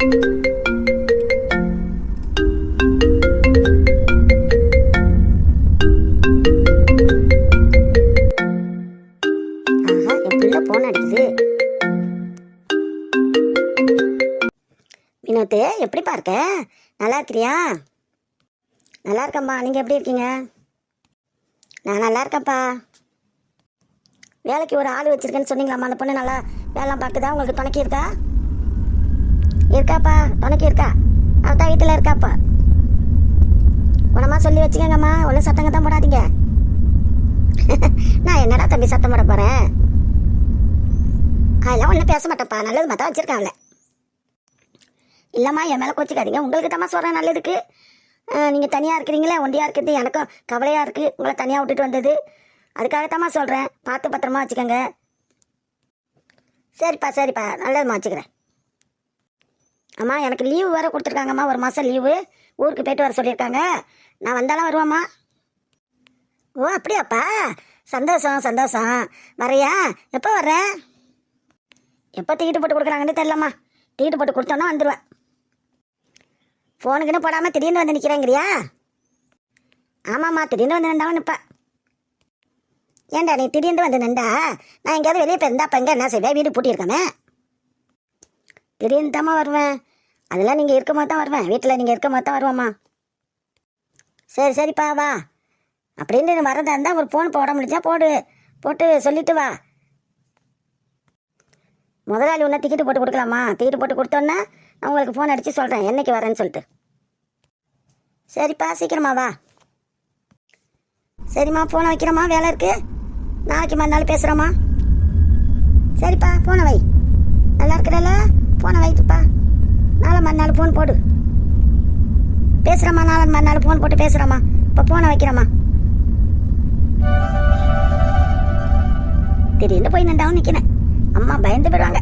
வினோத்து எப்படிப்பா இருக்க? நல்லா இருக்கிறியா? நல்லா இருக்கேம்மா நீங்கள் எப்படி இருக்கீங்க? நான் நல்லா இருக்கேன்ப்பா. வேலைக்கு ஒரு ஆள் வச்சிருக்கேன்னு சொன்னீங்களாம்மா. அந்த பொண்ணு நல்லா வேலை பார்க்குதா? உங்களுக்கு துணைக்கி இருக்கா? இருக்காப்பா? துணைக்கி இருக்கா? அவள் வீட்டில் இருக்காப்பா. குணமாக சொல்லி வச்சுக்கோங்கம்மா. ஒன்றும் சத்தங்க தான் போடாதீங்க. நான் என்னடா தம்பி சத்தம் போட போகிறேன் அதெல்லாம் ஒன்றும் பேச மாட்டேன்ப்பா. நல்லது மாத்தா வச்சுருக்காங்களே இல்லைம்மா என் மேலே கோச்சிக்காதீங்க. உங்களுக்கு தான் சொல்கிறேன் நல்லதுக்கு. நீங்கள் தனியாக இருக்கிறீங்களே ஒண்டியாக இருக்கிறது எனக்கும் கவலையாக இருக்குது உங்களை தனியாக விட்டுட்டு வந்தது. அதுக்காகத்தாம்மா சொல்கிறேன் பார்த்து பத்திரமா வச்சுக்கோங்க. சரிப்பா சரிப்பா. நல்லதும்மா வச்சுக்கிறேன். அம்மா எனக்கு லீவு வேறு கொடுத்துருக்காங்கம்மா. ஒரு மாதம் லீவு ஊருக்கு போயிட்டு வர சொல்லியிருக்காங்க. நான் வந்தாலும் வருவாம்மா. ஓ அப்படியாப்பா? சந்தோஷம் சந்தோஷம். வரையா எப்போ வர்ற? எப்போ டிக்கெட்டு போட்டு கொடுக்குறாங்கன்னு தெரியலம்மா. டிக்கெட்டு போட்டு கொடுத்தோன்னா வந்துடுவேன் ஃபோனுக்குன்னு போடாமல் திடீர்னு வந்து நிற்கிறேங்கிறியா ஆமாம்மா திடீர்னு வந்து நின்றாவும் நிற்பேன் ஏன்டா நீ திடீர்னு வந்து நின்றா? நான் எங்கேயாவது வெளியே போயிருந்தா அப்போ எங்கே? என்ன செய்வேன் வீடு பூட்டியிருக்கேன் திடீர்னு தாம்மா வருவேன். அதெல்லாம் நீங்கள் இருக்கும் போது தான் வருவேன். வீட்டில் நீங்கள் இருக்கும் போது தான் வருவோம்மா. சரி சரிப்பா வா. அப்படின்னு வரதா இருந்தால் ஒரு ஃபோன் போட முடிஞ்சா போடு. போட்டு சொல்லிட்டு வா. முதலாளி ஒன்றா டிக்கெட்டு போட்டு கொடுக்கலாமா? டிக்கெட்டு போட்டு கொடுத்தோன்னே நான் உங்களுக்கு ஃபோன் அடித்து சொல்கிறேன் என்னைக்கு வரேன்னு சொல்லிட்டு. சரிப்பா சீக்கிரமா வா. சரிம்மா ஃபோனை வைக்கிறோமா வேலை இருக்குது நாளைக்கு மறுநாள் பேசுகிறோம்மா சரிப்பா ஃபோனை வை. நல்லா இருக்கிறல்ல? ஃபோனை வைத்துப்பா. நாளை மறுநாள் ஃபோன் போடு. பேசுகிறோம்மா நாளை மறுநாள் ஃபோன் போட்டு பேசுகிறம்மா இப்போ ஃபோனை வைக்கிறேம்மா. திடீர்னு போய் நின்றாவும் நிற்கிறேன் அம்மா பயந்து போயிடுவாங்க.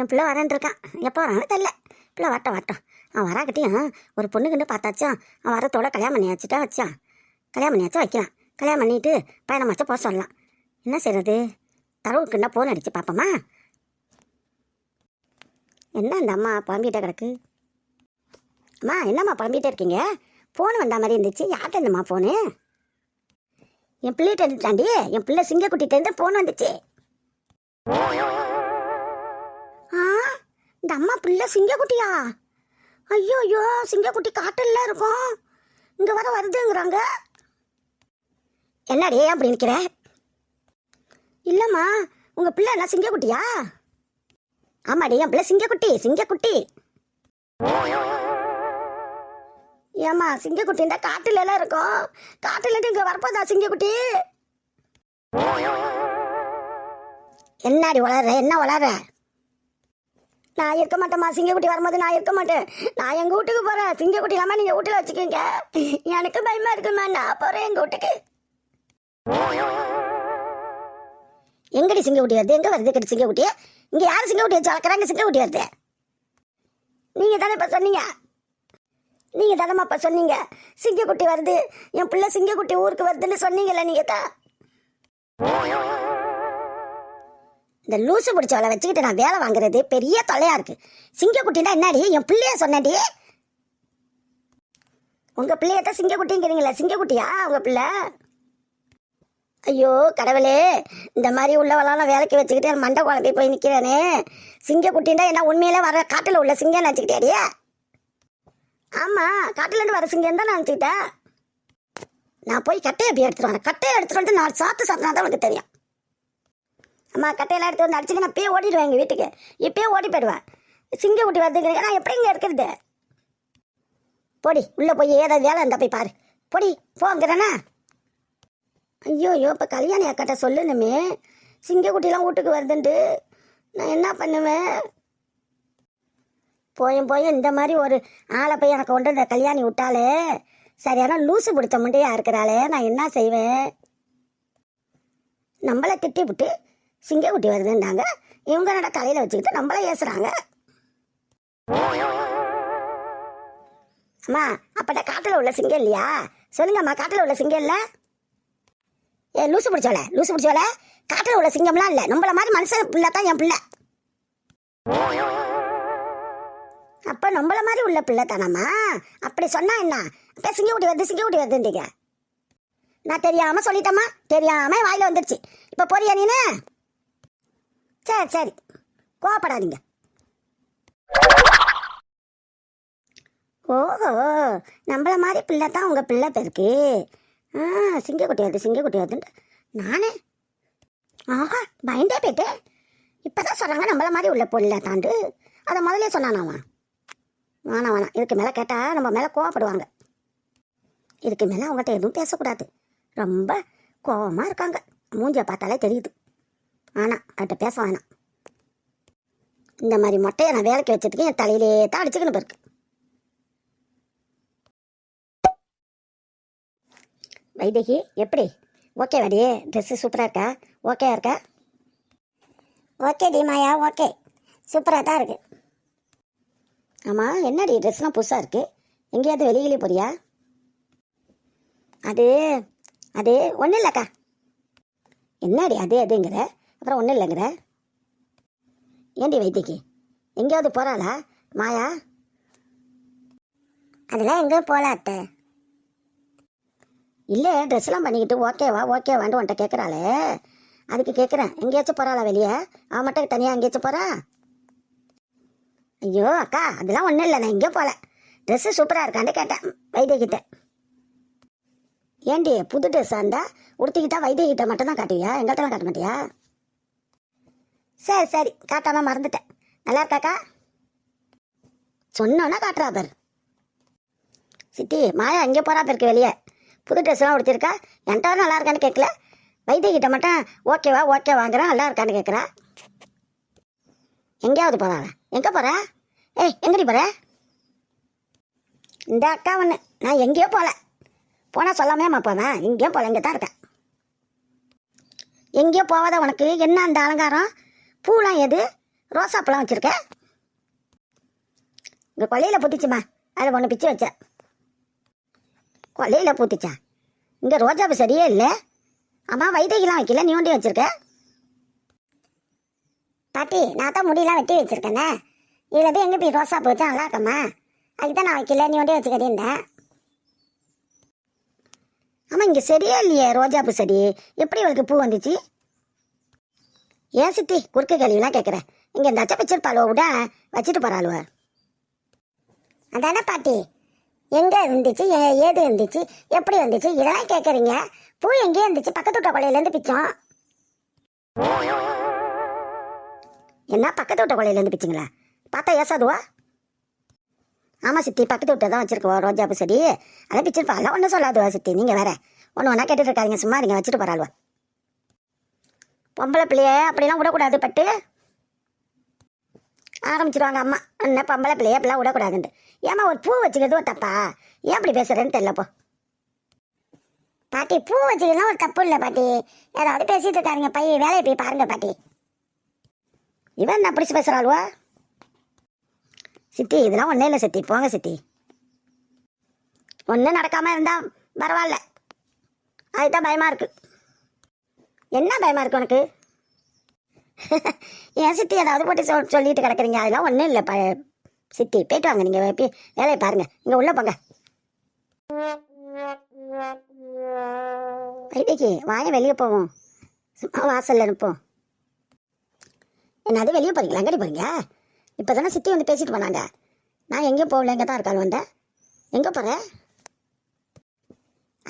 என் பிள்ளை வரேன் இருக்கான். எப்போ வரான்னு தெரில பிள்ளை வரட்டும் வரட்டும். அவன் வராக்கிட்டையும் ஒரு பொண்ணுக்குண்டு பார்த்தாச்சும் அவன் வரத்தோட கல்யாணம் பண்ணி வச்சுட்டா வச்சான் கல்யாணம் பண்ணியாச்சும் வைக்கலாம். கல்யாணம் பண்ணிட்டு பயணம் வச்சா போக சொல்லலாம். என்ன செய்யறது தரவுக்குன்னா ஃபோன் அடித்து பார்ப்போமா? என்ன அந்த அம்மா புலம்பிகிட்டே கிடக்கு? அம்மா என்னம்மா புலம்பிகிட்டே இருக்கீங்க? ஃபோன் வந்த மாதிரி இருந்துச்சு. யார்கிட்ட இருந்தம்மா ஃபோனு என் பிள்ளைகிட்ட இருந்துச்சாண்டி? என் பிள்ளை சிங்கக்குட்டிகிட்டேருந்து ஃபோன் வந்துச்சு. ஆ இந்த அம்மா பிள்ளை சிங்கக்குட்டியா? ஐயோ ஐயோ சிங்கக்குட்டி காட்டில் இருக்கும். இங்கே வர வருதுங்கிறாங்க. என்னடி அப்படி நிற்கிற இல்லைம்மா உங்கள் பிள்ளை என்ன சிங்கக்குட்டியா? ஆமாடி என் பிள்ளை சிங்கக்குட்டி சிங்கக்குட்டி. ஏம்மா சிங்கக்குட்டி இந்த காட்டுல எல்லாம் இருக்கும். காட்டுல இருந்து இங்க வரப்போதா சிங்கக்குட்டி? என்னாடி வளர்ற என்ன வளர்ற? நான் இருக்க மாட்டேம்மா சிங்கக்குட்டி வரும்போது நான் இருக்க மாட்டேன். நான் எங்கள் வீட்டுக்கு போகிறேன் சிங்கக்குட்டி இல்லாமல் நீங்கள் வீட்டில் வச்சுக்கோங்க. எனக்கு பயமாக இருக்குமா நான் போகிறேன் எங்கள் வீட்டுக்கு. எங்கடி சிங்கக்குட்டி வருது? எங்கே வருது கடி சிங்கக்குட்டி இங்கே யார் சிங்கக்குட்டி வச்சு வளர்க்குறாங்க? சிங்கக்குட்டி வருது. நீங்கள் தானே இப்போ சொன்னீங்க. நீங்கள் தானம்மா இப்போ சொன்னீங்க. சிங்கக்குட்டி வருது. என் பிள்ளை சிங்கக்குட்டி ஊருக்கு வருதுன்னு சொன்னீங்கல்ல நீங்கள் தான். இந்த லூசு பிடிச்சவளை வச்சுக்கிட்டு நான் வேலை வாங்குறது பெரிய தொலையாக இருக்குது சிங்கக்குட்டினா என்னடி? என் பிள்ளைய சொன்னடி உங்கள் பிள்ளையத்தான் சிங்கக்குட்டிங்கிறீங்களா சிங்கக்குட்டியா உங்கள் பிள்ளை? ஐயோ கடவுளே இந்த மாதிரி உள்ளவெல்லாம் வேலைக்கு வச்சுக்கிட்டு மண்டை குழம்பி போய் நிற்கிறேனே சிங்கக்குட்டின்னா என்ன உண்மையிலே வர காட்டில் உள்ள சிங்கம் நினச்சிக்கிட்டேடியே ஆமாம் காட்டிலேருந்து வர சிங்கம் தான் நினச்சிக்கிட்டேன். நான் போய் கட்டையை எப்படி எடுத்துட்டு வரேன். கட்டையை எடுத்துகிட்டு வந்து நான் சாத்து சாத்தினா தான் உனக்கு தெரியும். அம்மா கட்டையெல்லாம் எடுத்து வந்து அடிச்சுக்க நான் இப்பயே ஓடிடுவேன் எங்கள் வீட்டுக்கு. இப்பயே ஓடி போயிடுவேன். சிங்க குட்டி வருதுங்கிறீங்க நான் எப்படி இங்கே இருக்கிறது? போடி உள்ளே போய் ஏதாவது வேலை இருந்தால் போய் பாரு. பொடி போங்கிறேன்னா ஐயோ ஐயோ இப்போ கல்யாணி அக்காட்ட சொல்லணுமே. சிங்கக்குட்டிலாம் வீட்டுக்கு வருதுன்ட்டு. நான் என்ன பண்ணுவேன்? போயும் போயும் இந்த மாதிரி ஒரு ஆளை போய் எனக்கு கொண்டு இந்த கல்யாணி விட்டாலே சரியான லூசு பிடிச்ச முண்டையா இருக்கிறாளே நான் என்ன செய்வேன்? நம்மளை திட்டி விட்டு சிங்கக்குட்டி வருதுன்றாங்க. இவங்க நட தலையில் வச்சுக்கிட்டு நம்மள ஏசுகிறாங்க அம்மா அப்பட்ட காட்டில் உள்ள சிங்கம் இல்லையா? சொல்லுங்கம்மா காட்டில் உள்ள சிங்கம் இல்லை? ஏ லூசு பிடிச்சவள லூசு பிடிச்சவள. காட்டில் உள்ள சிங்கம்லாம் இல்லை. நம்மள மாதிரி மனுஷன் பிள்ளை தான் என் பிள்ளை. அப்போ நம்மள மாதிரி உள்ள பிள்ளை தானம்மா? அப்படி சொன்னா என்ன? அப்போ சிங்கக்குட்டி வந்து வருது சிங்க வருதுன்றீங்க. நான் தெரியாமல் சொல்லிட்டேம்மா. தெரியாமல் வாயில் வந்துருச்சு. இப்போ போறியா நீனு? சரி சரி. கோவப்படாதீங்க. ஓஹோ நம்மள மாதிரி பிள்ளை தான் உங்கள் பிள்ளை பேருக்கு. ஆ சிங்கக்குட்டி வருது சிங்கக்குட்டி வருதுன்ட்டு. நானே? ஆஹா பயந்தே இப்போ தான் சொல்கிறாங்க நம்மள மாதிரி உள்ள பிள்ளை தாண்டு. அதை முதல்ல சொன்னானாமா வேணாம் வேணாம் இதுக்கு மேலே கேட்டால் நம்ம மேலே கோவப்படுவாங்க. இதுக்கு மேலே அவங்ககிட்ட எதுவும் பேசக்கூடாது. ரொம்ப கோவமாக இருக்காங்க. மூஞ்சியை பார்த்தாலே தெரியுது. ஆனால் அவர்கிட்ட பேச வேணாம். இந்த மாதிரி மொட்டையை நான் வேலைக்கு வச்சதுக்கு என் தலையிலே தான் அடிச்சுக்கணும் பிறகு வைதகி எப்படி? ஓகே வாடி ட்ரெஸ்ஸு சூப்பராக இருக்கா? ஓகே இருக்கா? ஓகே டி மாயா ஓகே சூப்பராக தான் இருக்குது ஆமாம் என்னடி ட்ரெஸ்லாம் புதுசாக இருக்குது எங்கேயாவது வெளியிலே போறியா? அது அது ஒன்றும் இல்லைக்கா. என்னடி அது அதுங்கிற? அப்புறம் ஒன்றும் இல்லைங்கிற? ஏண்டி வைத்திக்கு எங்கேயாவது போகிறாளா மாயா? அதெல்லாம் எங்கேயும் போகல அத்தை. இல்லை ட்ரெஸ்லாம் பண்ணிக்கிட்டு ஓகேவா ஓகேவான்ட்டு உன்ட்ட கேட்குறாளே அதுக்கு கேட்குறேன் எங்கேயாச்சும் போகிறாளா வெளியே? அவன் மட்டும் தனியாக எங்கேயாச்சும் போகிறா ஐயோ அக்கா அதெல்லாம் ஒன்றும் இல்லை. நான் எங்கேயும் போகல ட்ரெஸ்ஸு சூப்பராக இருக்கான்னு கேட்டேன். வைத்தியகிட்ட ஏண்டி புது ட்ரெஸ்ஸாக இருந்தா உடுத்திக்கிட்டா வைத்தியகிட்ட மட்டும் தான் காட்டுவியா? எங்கள்கிட்டலாம் காட்ட மாட்டியா? சரி சரி. காட்டாமல் மறந்துட்டேன். நல்லா இருக்காக்கா சொன்னோன்னா காட்டுறா பேர். சித்தி மாயா எங்கே போகிறா பேருக்கு வெளியே. புது ட்ரெஸ்லாம் உடுத்திருக்கா? என்கிட்ட நல்லா இருக்கான்னு கேட்கல வைத்தியகிட்ட மட்டும் ஓகேவா ஓகே வாங்குறேன் நல்லா இருக்கான்னு கேட்குறா எங்கேயாவது போகிறாளா எங்கே போகிறேன் ஏய் எங்கடி போகிற இந்த அக்கா ஒன்று நான் எங்கேயோ போகல போனால் சொல்லாமையாம்மா போவேன் எங்கேயும் போகல இங்கே தான் இருக்கேன். எங்கேயோ போகாத உனக்கு? என்ன அந்த அலங்காரம்? பூலாம் எது? ரோசாப்பூலாம் வச்சுருக்க? இங்கே கொல்லையில் புத்திச்சுமா அதில் ஒன்று பிச்சு வச்சேன். கொல்லையில் பூத்துச்சா? இங்கே ரோஜாப்பு சரியே இல்லை? அம்மா வைதகிலாம் வைக்கல நீ ஒன்றையும் வச்சுருக்க? பாட்டி நான் தான் முடியெல்லாம் வெட்டி வச்சிருக்கேனே. இதில் போய் எங்கே போய் ரோசா போச்சு நல்லா இருக்கம்மா அதுக்கு தான் நான் வைக்கல நீ ஒன்றே வச்சுக்கிட்டேன் ஆமாம் இங்கே சரியே இல்லையே ரோஜாப்பூ செடி எப்படி இவளுக்கு பூ வந்துச்சு? ஏன் சித்தி குறுக்கு கேள்விலாம் கேட்குறேன். இங்கே இந்த அச்சை வச்சிருப்பாளோ விட வச்சுட்டு போகிறாளுவ அதானே பாட்டி? எங்கே இருந்துச்சு? ஏ- ஏது இருந்துச்சு? எப்படி வந்துச்சு இதெல்லாம் கேட்குறீங்க பூ எங்கேயே இருந்துச்சு? பக்கத்து வீட்டு கொலையிலேருந்து பிச்சோம். என்ன பக்கத்து வீட்டு கொலையிலேருந்து பிச்சிங்களா? பார்த்தா ஏசாதுவா ஆமாம் சித்தி பக்கத்து வீட்டை தான் வச்சுருக்கோம் ரோஜா பூ செடி. அதை பிச்சிருப்பா அதெல்லாம் ஒன்றும் சொல்லாதுவா சித்தி நீங்கள் வேற. ஒன்று ஒன்றா கேட்டுட்டு இருக்காதீங்க சும்மா நீங்கள் வச்சுட்டு போகிறாள்வா பொம்பளை பிள்ளைய அப்படிலாம் விடக்கூடாது பட்டு. ஆரம்பிச்சிருவாங்க அம்மா. என்ன பம்பளை பிள்ளைய அப்படிலாம் விடக்கூடாதுன்ட்டு. ஏம்மா ஒரு பூ வச்சுக்கிறது ஒரு தப்பா? ஏன் அப்படி பேசுகிறேன்னு தெரியலப்போ பாட்டி பூ வச்சுக்கலாம் ஒரு தப்பு இல்லை பாட்டி. ஏதாவது பேசிட்டு இருக்காருங்க பையன் வேலையை போய் பாருங்க பாட்டி. இவன் என்ன பிடிச்சி பேசுகிறாளுவா சித்தி இதெல்லாம் ஒன்றும் இல்லை சித்தி. போங்க சித்தி. ஒன்றும் நடக்காமல் இருந்தால் பரவாயில்ல. அதுதான் பயமாக இருக்குது என்ன பயமாக இருக்குது உனக்கு? ஏன் சித்தி ஏதாவது போட்டு சொல் சொல்லிட்டு கிடக்குறீங்க. அதெல்லாம் ஒன்றும் இல்லை. ப சித்தி போயிட்டு வாங்க. நீங்கள் போய் வேலையை பாருங்கள் இங்கே உள்ளே போங்க. வைத்திக்கு வாய வெளியே போவோம். சும்மா வாசல்ல இருப்போம். என்னது வெளியே போகிறீங்களா எங்கடி போகிறீங்க இப்போ தானே சித்தி வந்து பேசிட்டு போனாங்க. நான் எங்கேயும் போகல. எங்கே தான் இருக்காள் வந்தேன் எங்கே போகிறேன்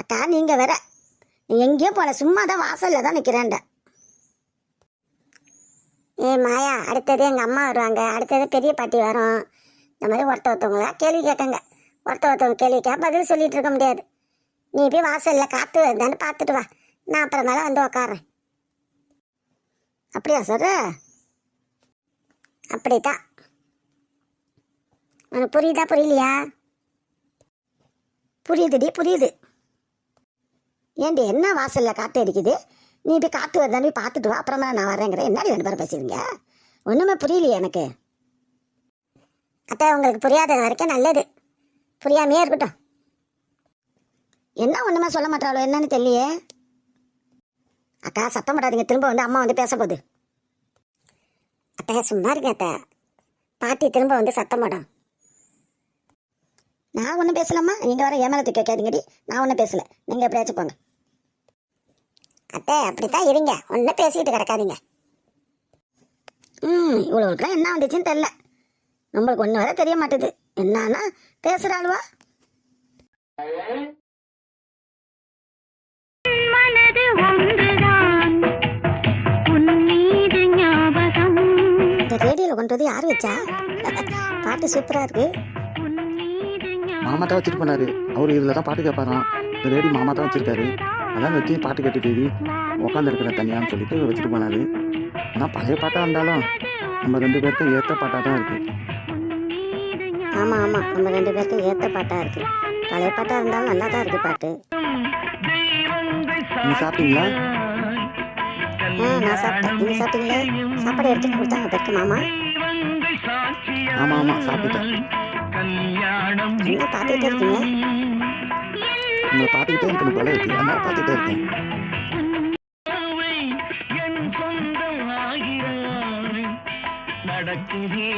அக்கா நீங்கள் வேற. நீ எங்கேயும் போகல. சும்மா தான் வாசலில் தான் நிற்கிறேன்ட ஏ மாயா அடுத்தது எங்கள் அம்மா வருவாங்க. அடுத்தது பெரிய பாட்டி வரும். இந்த மாதிரி ஒருத்த ஒருத்தவங்க கேள்வி கேட்காங்க. ஒருத்த ஒருத்தவங்க கேள்வி கேட்க பதில் சொல்லிட்டு இருக்க முடியாது. நீ போய் வாசலில் காற்று வருதான்னு பார்த்துட்டு வா. நான் அப்புறமேல வந்து உக்காறேன் அப்படியா சார்? அப்படித்தான். உனக்கு புரியுதா புரியலையா? புரியுதுடி புரியுது. ஏண்டி என்ன வாசலில் காற்று அடிக்குது? நீ போய் காற்று வருதான்னு போய் பார்த்துட்டு வா. அப்புறமா நான் வரேங்கிற என்னடி ரெண்டு பேரும் பேசுறீங்க ஒன்றுமே புரியலையே எனக்கு. அத்தை உங்களுக்கு புரியாத வரைக்கும் நல்லது. புரியாமையே இருக்கட்டும். என்ன ஒன்றுமே சொல்ல மாட்டாளோ என்னன்னு தெரியலையே. அக்கா சத்தம் போடாதீங்க. திரும்ப வந்து அம்மா வந்து பேச போகுது. அத்தை சும்மா இருக்கேன் அத்தை. பாட்டி திரும்ப வந்து சத்தம் போடும். நான் ஒன்றும் பேசலாமா? நீங்கள் வர ஏமாலத்துக்கு கேட்காதீங்கடி நான் ஒன்றும் பேசல. நீங்கள் எப்படியாச்சும் போங்க. அத்தை அப்படித்தான் இருங்க. ஒன்றும் பேசிக்கிட்டு கிடக்காதீங்க. ம் இவ்வளோக்கெல்லாம் என்ன வந்துச்சுன்னு தெரில நம்மளுக்கு ஒன்று வர தெரிய மாட்டுது. என்னன்னா பேசுகிறாளுவா மனது ஒன்றுதான். உன் மீது ஞாபகம். இந்த ரேடியோவில் கொண்டு வந்து யார் வச்சா? பாட்டு சூப்பராக இருக்கு. உன் மீது மாமா தான் வச்சுட்டு போனாரு. அவர் இதில் தான் பாட்டு கேட்பாராம் இந்த ரேடி மாமா தான் வச்சிருக்காரு. அதான் வச்சு பாட்டு கேட்டுட்டு உட்காந்துருக்கிறேன் தனியான்னு சொல்லிட்டு வச்சுட்டு போனாரு. ஆனால் பழைய பாட்டாக இருந்தாலும் நம்ம ரெண்டு பேருக்கும் ஏற்ற பாட்டாக தான் இருக்குது ஆமாம் ஆமாம் நம்ம ரெண்டு பேருக்கும் ஏற்ற பாட்டாக இருக்கு. பழைய பாட்டாக இருந்தாலும் நல்லா தான் இருக்கு பாட்டு. நீங்கள் சாப்பிட்டீங்களா? ஆ நான் சாப்பிட்டேன். நீங்கள் சாப்பிட்டீங்களே? சாப்பாடு எடுத்துட்டு கொடுத்தாங்க பெருக்கு மாமா. ஆமாம் ஆமாம் சாப்பிட்டுட்டேன். என்ன பார்த்துக்கிட்டே இருக்கீங்க? உங்களை பார்த்துக்கிட்டே எனக்கு போல இருக்குது அதனால பார்த்துட்டே இருக்கேன்.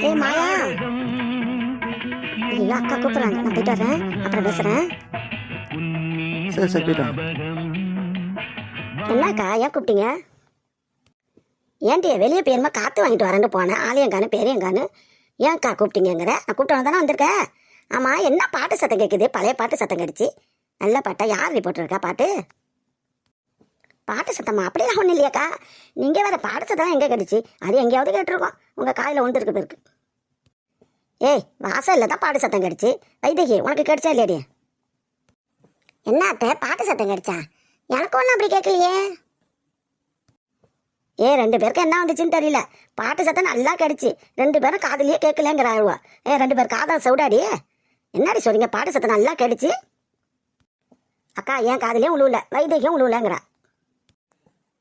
ஏய் மாயா. ஐயோ அக்கா கூப்பிட்றாங்க. நான் போயிட்டு வரேன். அப்புறம் பேசுகிறேன் சரி சரி என்னக்கா ஏன் கூப்பிட்டீங்க? ஏன்டி வெளியே போயிருமா காற்று வாங்கிட்டு வரேன்னு போனேன். ஆலயங்கானு பெரியங்கானு ஏன்க்கா கூப்பிட்டீங்கங்கிற? நான் கூப்பிட்டு தானே வந்திருக்கேன். ஆமாம் என்ன பாட்டு சத்தம் கேட்குது பழைய பாட்டு சத்தம் கிடச்சி. நல்ல பாட்டா யார் போட்டிருக்கா? பாட்டு? பாட்டு சத்தமா? அப்படிலாம் ஒன்றும் இல்லையாக்கா. நீங்கள் வேறு பாட்டு சத்தம் எங்கே கிடச்சி அது எங்கேயாவது கேட்டிருக்கோம். உங்கள் காதில் ஒன்று இருக்கு பிறகு ஏய் வாசலில் தான் பாட்டு சத்தம் கிடச்சி வைதகி உனக்கு கிடைச்சா இல்லையாடி? என்ன அத்தை பாட்டு சத்தம் கிடைச்சா எனக்கு ஒன்றும் அப்படி கேட்கலையே. ஏ ரெண்டு பேருக்கு என்ன வந்துச்சுன்னு தெரியல. பாட்டு சத்தம் நல்லா கிடைச்சி ரெண்டு பேரும் காதலியே கேட்கலங்கிற ஆழ்வா ஏ ரெண்டு பேர் காதல் சவுடாடி. என்னடி சொல்றீங்க? பாட்டு சத்தம் நல்லா கிடச்சி அக்கா ஏன் காதுலயும் உழுவல வைத்தியம் உழுவலங்கிறா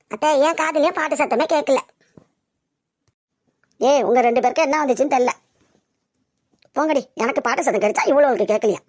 அக்கா ஏன் காதலையும் பாட்டு சத்தமே கேட்கல. ஏய் உங்க ரெண்டு பேருக்கு என்ன வந்துச்சுன்னு தெரியல. போங்கடி எனக்கு பாட்டு சத்தம் கிடைச்சா இவ்வளோவுக்கு கேட்கலையா?